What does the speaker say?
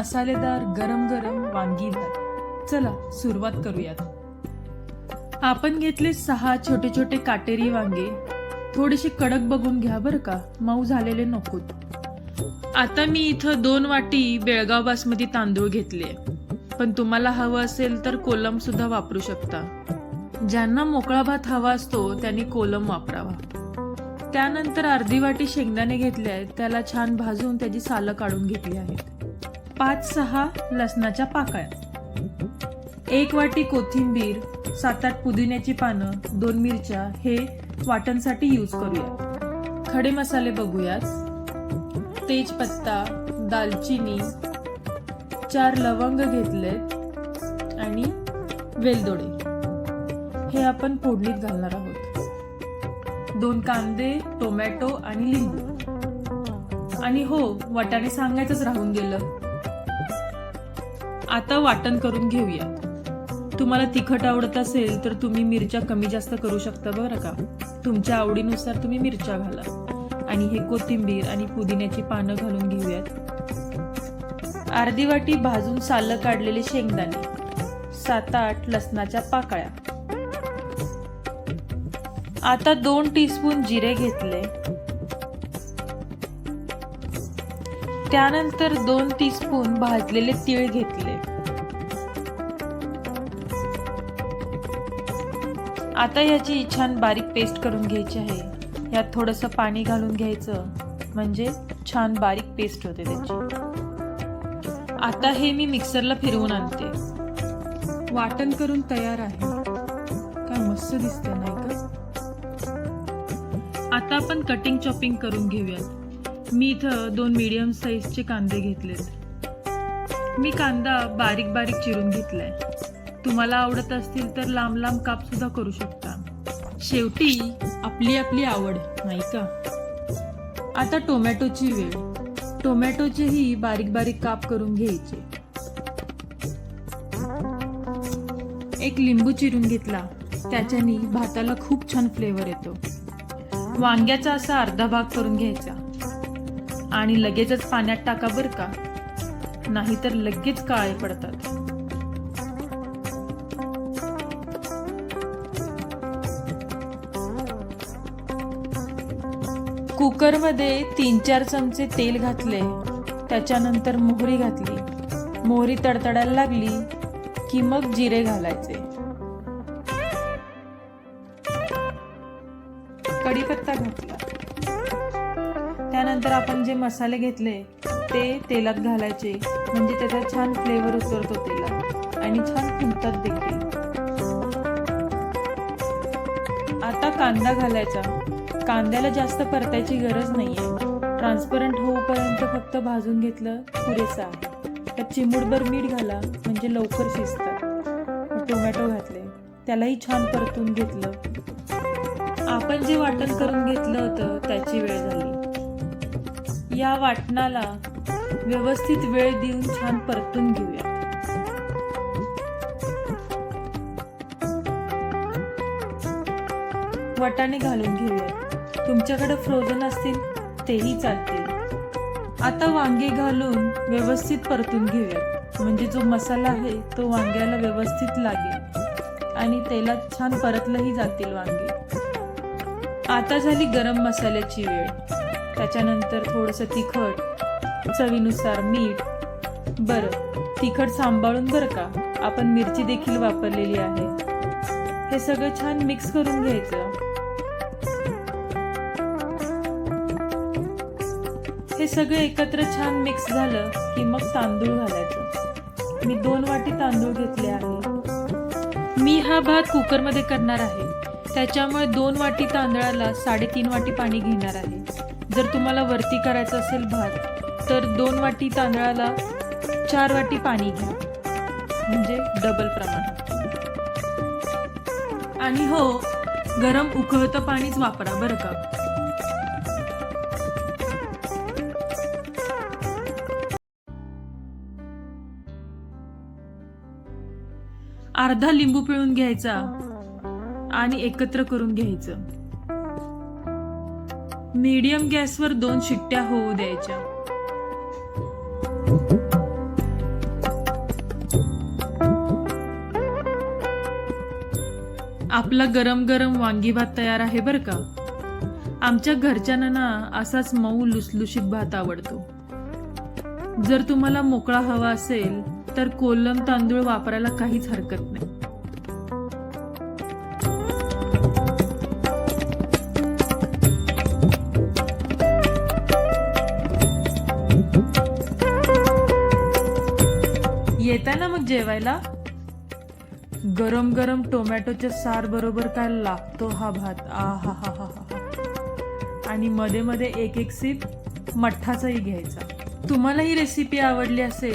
मसालेदार गरम गरम वांगी भात. चला सुरुवात करूयात. आपण घेतले सहा छोटे छोटे काटेरी वांगे. थोडेसे कडक बघून घ्या बरं का. मऊ झालेले नकोत. आता मी इथं दोन वाटी बेळगाव बासमती तांदूळ घेतले. पण तुम्हाला हवं असेल तर कोलम सुद्धा वापरू शकता. ज्यांना मोकळा भात हवा असतो त्यांनी कोलम वापरावा. त्यानंतर अर्धी वाटी शेंगदाणे घेतले आहेत. त्याला छान भाजून त्याची सालं काढून घेतली आहेत. पाच सहा लसणाच्या पाकळ्या. एक वाटी कोथिंबीर सात आठ पुदिन्याची पानं दोन मिरच्या हे वाटणसाठी यूज करूया. खडे मसाले बघूयात. तेजपत्ता दालचिनी चार लवंग घेतलेत आणि वेलदोडे. हे आपण फोडणीत घालणार आहोत. दोन कांदे टोमॅटो आणि लिंबू. आणि हो वाटाणे सांगायचंच राहून गेलं. आता वाटण करून घेऊया. तुम्हाला तिखट आवडत असेल तर तुम्ही मिरच्या कमी जास्त करू शकता बरं का? तुमच्या आवडीनुसार तुम्ही मिरच्या घाला. आणि हे कोथिंबीर आणि पुदिन्याची पानं घालून घेऊयात. अर्धी वाटी भाजून सालं काढलेले शेंगदाणे. सात आठ लसणाच्या पाकळ्या. आता दोन टीस्पून जिरे घेतले. त्यानंतर दोन टीस्पून भाजलेले तीळ घेतले. आता याची छान बारीक पेस्ट करून घ्यायची आहे. यात थोडंसं पाणी घालून घ्यायचं. म्हणजे छान बारीक पेस्ट होते त्याची. आता हे मी मिक्सरला फिरवून आणते. वाटण करून तयार आहे. काय मस्त दिसते नाही का? आता आपण कटिंग चॉपिंग करून घेऊयात. मी इथं दोन मीडियम साईजचे कांदे घेतलेत. मी कांदा बारीक बारीक चिरून घेतलाय. तुम्हाला आवडत असतील तर लांब लांब काप सुद्धा करू शकता. शेवटी आपली आपली आवड नाही का? आता टोमॅटोची वेळ. टोमॅटोचेही बारीक बारीक काप करून घ्यायचे. एक लिंबू चिरून घेतला. त्याच्यानी भाताला खूप छान फ्लेवर येतो. वांग्याचा असा अर्धा भाग करून घ्यायचा. आणि लगेचच पाण्यात टाका बर का. नाहीतर लगेच काळे पडतात. कुकरमध्ये तीन चार चमचे तेल घातले. त्याच्यानंतर मोहरी घातली. मोहरी तडतडायला लागली की मग जिरे घालायचे. कढीपत्ता घातला. त्यानंतर आपण जे मसाले घेतले ते तेलात घालायचे. म्हणजे त्याचा छान फ्लेवर उतरतो तेलात. आणि छान फुलतात देखील. आता कांदा घालायचा. कांद्याला जास्त परतायची गरज नाहीये. ट्रान्सपरंट होऊपर्यंत फक्त भाजून घेतलं पुरेसं आहे. त्यात चिमूटभर मीठ घाला म्हणजे लवकर शिजतात टोमॅटो घातले. त्यालाही छान परतून घेतलं. आपण जे वाटण करून घेतलं होतं त्याची वेळ झाली. या वाटणाला व्यवस्थित वेळ देऊन छान परतून घेऊया. वाटाणे घालून घेऊया तुमच्याकडे फ्रोझन असतील तेही चालतील. आता वांगे घालून व्यवस्थित परतून घेऊयात. म्हणजे जो मसाला आहे तो वांग्याला व्यवस्थित लागेल. आणि तेलात छान परतलंही जातील वांगे. आता झाली गरम मसाल्याची वेळ. त्याच्यानंतर थोडंसं तिखट चवीनुसार मीठ. बरं तिखट सांभाळून बरं का? आपण मिरची देखील वापरलेली आहे. हे सगळं छान मिक्स करून घ्यायचं. हे सगळं एकत्र छान मिक्स झालं की मग तांदूळ घालायचं. मी दोन वाटी तांदूळ घेतले आहे. मी हा भात कुकरमध्ये करणार आहे. त्याच्यामुळे दोन वाटी तांदळाला साडेतीन वाटी पाणी घेणार आहे. जर तुम्हाला वरती करायचं असेल भात तर दोन वाटी तांदळाला चार वाटी पाणी घ्या. म्हणजे डबल प्रमाण. आणि हो गरम उकळतं पाणीच वापरा बरं का. अर्धा लिंबू पिळून घ्यायचा आणि एकत्र करून घ्यायचं. मीडियम गॅसवर दोन शिट्ट्या होऊ द्यायच्या. आपला गरम गरम वांगी भात तयार आहे बर का? आमच्या घरच्यांना ना असाच मऊ लुसलुशीत भात आवडतो. जर तुम्हाला मोकळा हवा असेल तर कोलम तांदूळ वापरायला काहीच हरकत नाही. येताना मग जेवायला? गरम गरम टोमॅटोच्या सार बरोबर काय लागतो हा भात? आ हा हा हा हा आणि मध्ये मध्ये एक एक सीप मठ्ठाचाही घ्यायचा. तुम्हाला ही रेसिपी आवडली असेल